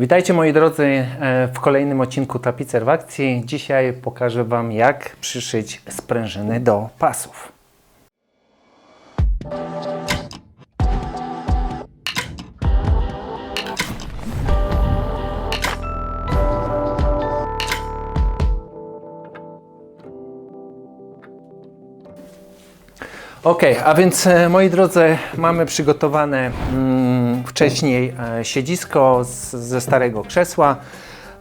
Witajcie moi drodzy e, w kolejnym odcinku Tapicer w akcji. Dzisiaj pokażę Wam jak przyszyć sprężyny do pasów. Ok, a więc e, moi drodzy, mamy przygotowane mm, wcześniej e, siedzisko z, ze starego krzesła.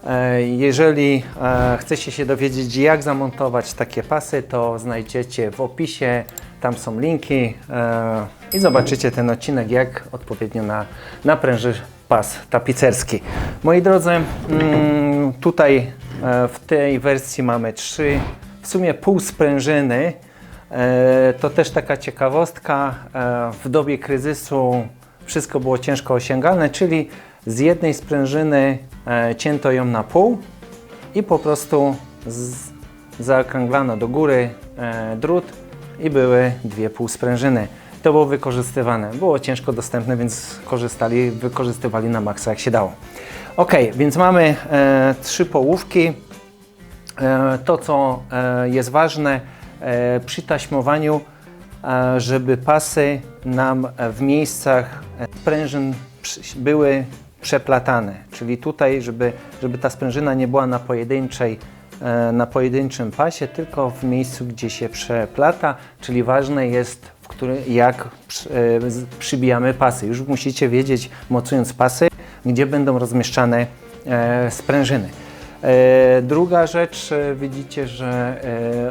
E, jeżeli e, chcecie się dowiedzieć, jak zamontować takie pasy, to znajdziecie w opisie. Tam są linki i zobaczycie ten odcinek, jak odpowiednio na, naprężyć pas tapicerski. Moi drodzy, mm, tutaj w tej wersji mamy trzy, w sumie pół sprężyny. To też taka ciekawostka. W dobie kryzysu wszystko było ciężko osiągalne, czyli z jednej sprężyny e, cięto ją na pół i po prostu z, zaokrąglano do góry e, drut i były dwie półsprężyny. To było wykorzystywane. Było ciężko dostępne, więc korzystali, wykorzystywali na maksa jak się dało. Ok, więc mamy e, trzy połówki. E, To, co e, jest ważne e, przy taśmowaniu, e, żeby pasy nam w miejscach sprężyn były przeplatane. Czyli tutaj, żeby, żeby ta sprężyna nie była na pojedynczej e, na pojedynczym pasie, tylko w miejscu, gdzie się przeplata, czyli ważne jest, w który, jak e, przybijamy pasy. Już musicie wiedzieć, mocując pasy, gdzie będą rozmieszczane e, sprężyny. E, Druga rzecz, e, widzicie, że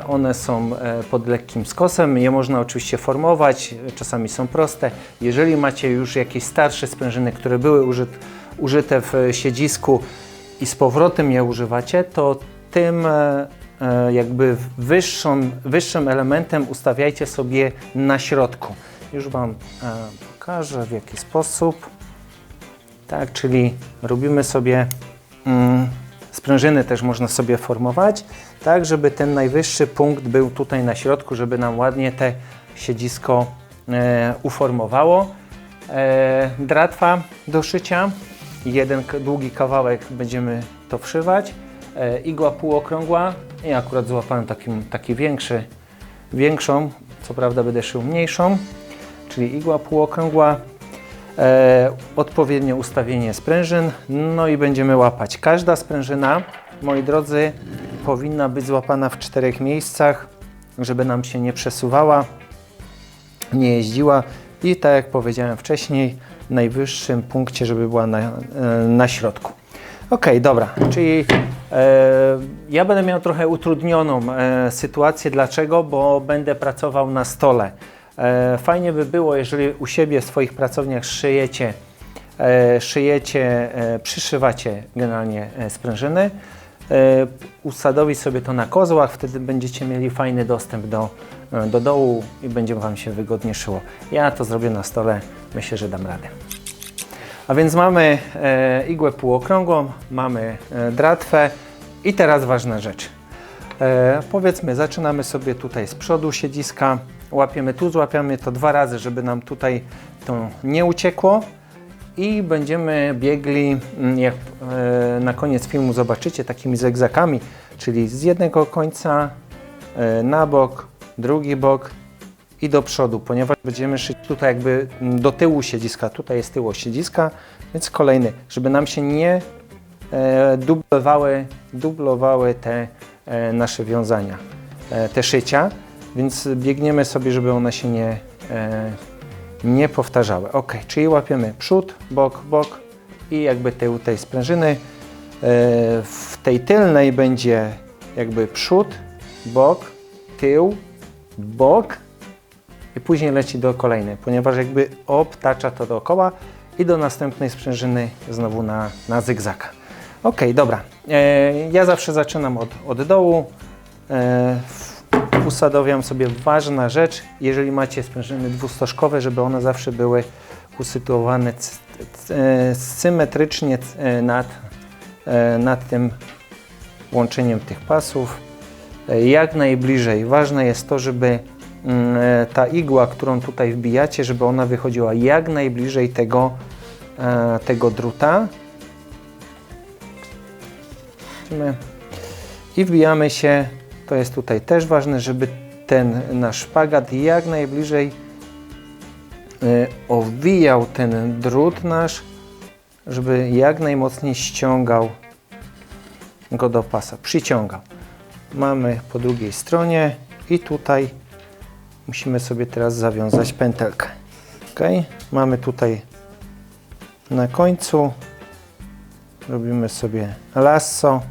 e, one są pod lekkim skosem. Je można oczywiście formować, czasami są proste. Jeżeli macie już jakieś starsze sprężyny, które były użyt, użyte w siedzisku i z powrotem je używacie, to tym jakby wyższą, wyższym elementem ustawiajcie sobie na środku. Już Wam pokażę w jaki sposób. Tak, czyli robimy sobie mm, sprężyny też można sobie formować, tak żeby ten najwyższy punkt był tutaj na środku, żeby nam ładnie te siedzisko e, uformowało. E, dratwa do szycia, jeden długi kawałek będziemy to wszywać, e, igła półokrągła. I akurat złapałem takim, taki większy, większą, co prawda będę szył mniejszą, czyli igła półokrągła, odpowiednie ustawienie sprężyn, no i będziemy łapać. Każda sprężyna, moi drodzy, powinna być złapana w czterech miejscach, żeby nam się nie przesuwała, nie jeździła i tak jak powiedziałem wcześniej, w najwyższym punkcie, żeby była na, e, na środku. Ok, dobra, czyli e, ja będę miał trochę utrudnioną e, sytuację. Dlaczego? Bo będę pracował na stole. E, fajnie by było, jeżeli u siebie w swoich pracowniach szyjecie, e, szyjecie, e, przyszywacie generalnie sprężyny. Usadowić sobie to na kozłach, wtedy będziecie mieli fajny dostęp do, do dołu i będzie Wam się wygodnie szyło. Ja to zrobię na stole, myślę, że dam radę. A więc mamy igłę półokrągłą, mamy dratwę i teraz ważna rzecz. Powiedzmy, zaczynamy sobie tutaj z przodu siedziska, łapiemy tu, złapiamy to dwa razy, żeby nam tutaj to nie uciekło. I będziemy biegli, mm, jak e, na koniec filmu zobaczycie, takimi zegzakami, czyli z jednego końca e, na bok, drugi bok i do przodu, ponieważ będziemy szyć tutaj jakby do tyłu siedziska, tutaj jest tyło siedziska, więc kolejny, żeby nam się nie e, dublowały, dublowały te nasze wiązania, te szycia, więc biegniemy sobie, żeby one się nie, e, nie powtarzały. Ok, czyli łapiemy przód, bok, bok i jakby tył tej sprężyny. E, w tej tylnej będzie jakby przód, bok, tył, bok i później leci do kolejnej, ponieważ jakby obtacza to dookoła i do następnej sprężyny znowu na, na zygzaka. Ok, dobra. E, ja zawsze zaczynam od, od dołu. E, usadowiam sobie ważna rzecz, jeżeli macie sprężyny dwustożkowe, żeby one zawsze były usytuowane e, symetrycznie e, nad, e, nad tym łączeniem tych pasów. Jak najbliżej. Ważne jest to, żeby mm, ta igła, którą tutaj wbijacie, żeby ona wychodziła jak najbliżej tego, tego druta. I wbijamy się, to jest tutaj też ważne, żeby ten nasz szpagat jak najbliżej y, owijał ten drut nasz, żeby jak najmocniej ściągał go do pasa, przyciągał. Mamy po drugiej stronie i tutaj musimy sobie teraz zawiązać pętelkę. Ok, mamy tutaj na końcu, robimy sobie lasso.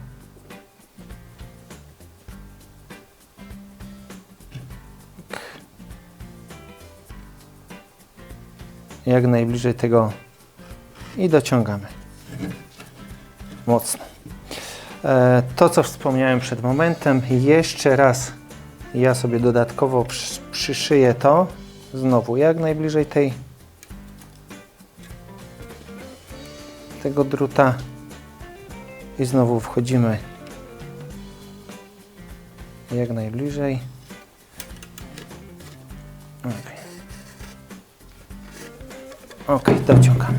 Jak najbliżej tego i dociągamy mocno. E, To, co wspomniałem przed momentem, jeszcze raz ja sobie dodatkowo przy- przyszyję to. Znowu jak najbliżej tej tego druta i znowu wchodzimy jak najbliżej. Ok, okay dociągamy.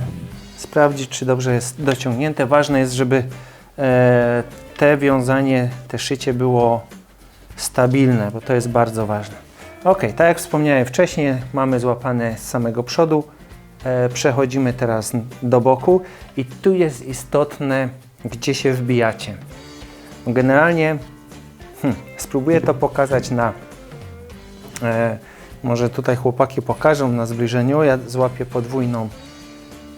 Sprawdzić, czy dobrze jest dociągnięte. Ważne jest, żeby e, te wiązanie, te szycie było stabilne, bo to jest bardzo ważne. Ok, tak jak wspomniałem wcześniej, mamy złapane z samego przodu. E, przechodzimy teraz do boku i tu jest istotne, gdzie się wbijacie. Generalnie hmm, spróbuję to pokazać na. E, może tutaj chłopaki pokażą na zbliżeniu. Ja złapię podwójną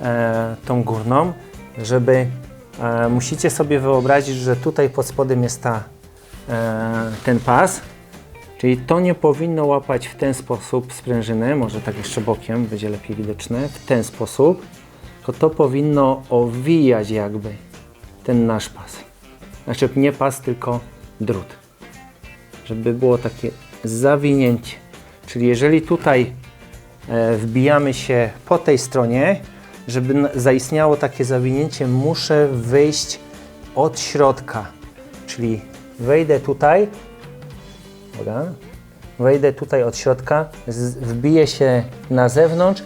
e, tą górną, żeby e, musicie sobie wyobrazić, że tutaj pod spodem jest ta, e, ten pas, czyli to nie powinno łapać w ten sposób sprężyny, może tak jeszcze bokiem będzie lepiej widoczne, w ten sposób, tylko to powinno owijać jakby ten nasz pas. Znaczy nie pas, tylko drut. Żeby było takie zawinięcie. Czyli jeżeli tutaj e, wbijamy się po tej stronie, żeby zaistniało takie zawinięcie, muszę wyjść od środka. Czyli wejdę tutaj, wejdę tutaj od środka, wbiję się na zewnątrz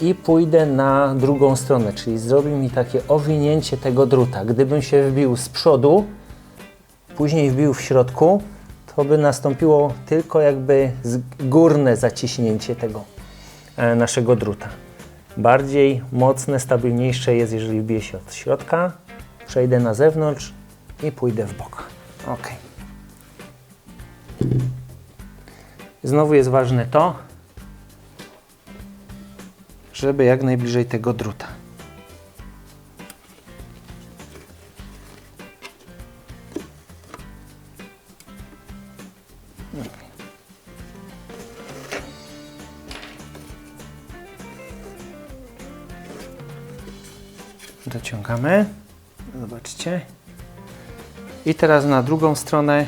i pójdę na drugą stronę, czyli zrobi mi takie owinięcie tego druta. Gdybym się wbił z przodu, później wbił w środku, to by nastąpiło tylko jakby górne zaciśnięcie tego e, naszego druta. Bardziej mocne, stabilniejsze jest, jeżeli wbiję się od środka, przejdę na zewnątrz i pójdę w bok. Ok. Znowu jest ważne to, żeby jak najbliżej tego druta. Dociągamy. Zobaczcie. I teraz na drugą stronę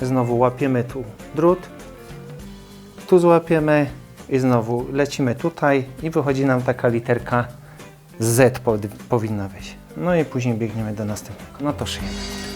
znowu łapiemy tu drut. Tu złapiemy i znowu lecimy tutaj i wychodzi nam taka literka Z powinna wyjść. No i później biegniemy do następnego. No to szyjemy.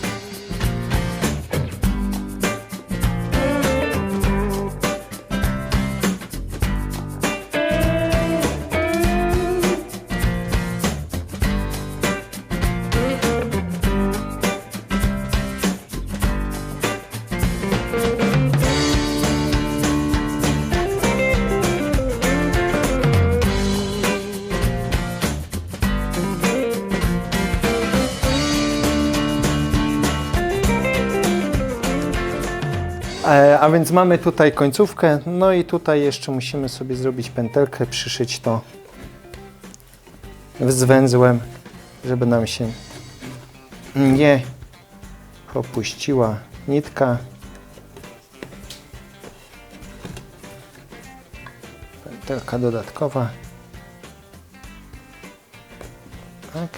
E, a więc mamy tutaj końcówkę, no i tutaj jeszcze musimy sobie zrobić pętelkę, przyszyć to z węzłem, żeby nam się nie opuściła nitka. Pętelka dodatkowa. Tak.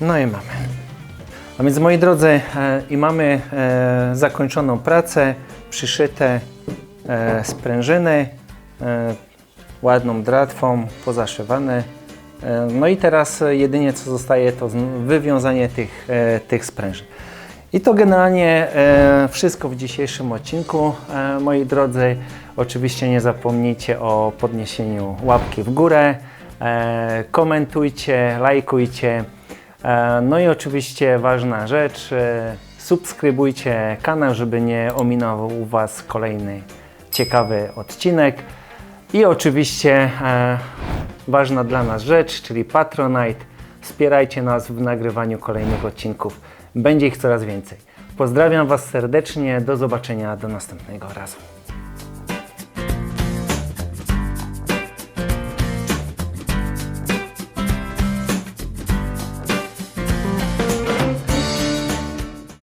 No i mamy. A więc moi drodzy, e, i mamy e, zakończoną pracę, przyszyte e, sprężyny, ładną dratwą, pozaszywane. No i teraz jedynie co zostaje to wywiązanie tych, tych sprężyn. I to generalnie wszystko w dzisiejszym odcinku, moi drodzy. Oczywiście nie zapomnijcie o podniesieniu łapki w górę, komentujcie, lajkujcie. E, no i oczywiście ważna rzecz, e, subskrybujcie kanał, żeby nie ominął Was kolejny ciekawy odcinek. I oczywiście e, ważna dla nas rzecz, czyli Patronite. Wspierajcie nas w nagrywaniu kolejnych odcinków. Będzie ich coraz więcej. Pozdrawiam Was serdecznie. Do zobaczenia do następnego razu.